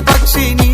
పక్షిని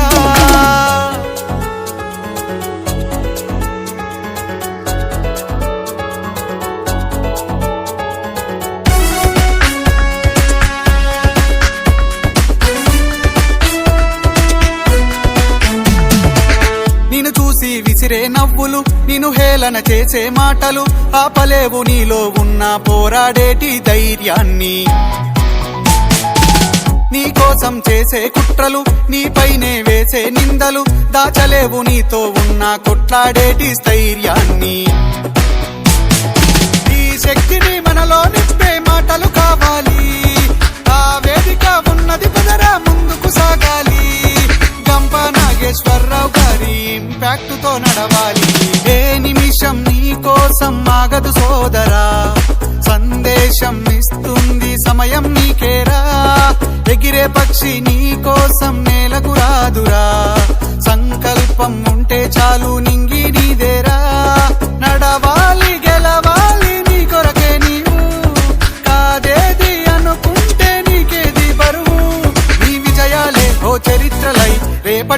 చూసి నవ్వులు నిన్ను హేళన చేసే మాటలు. ఆపలేవు నీలో ఉన్న పోరాడేటి ధైర్యాన్ని. నీ కోసం చేసే కుట్రలు నీపైనే వేసే నిందలు. దాచలేవు నీతో ఉన్న కొట్లాడేటి స్థైర్యాన్ని. ఈ శక్తిని తో నడవాలి. ఏ నిమిషం నీ కోసం ఆగదు సోదరా. సందేశం ఇస్తుంది సమయం నీకేరా. ఎగిరే పక్షి నీ కోసం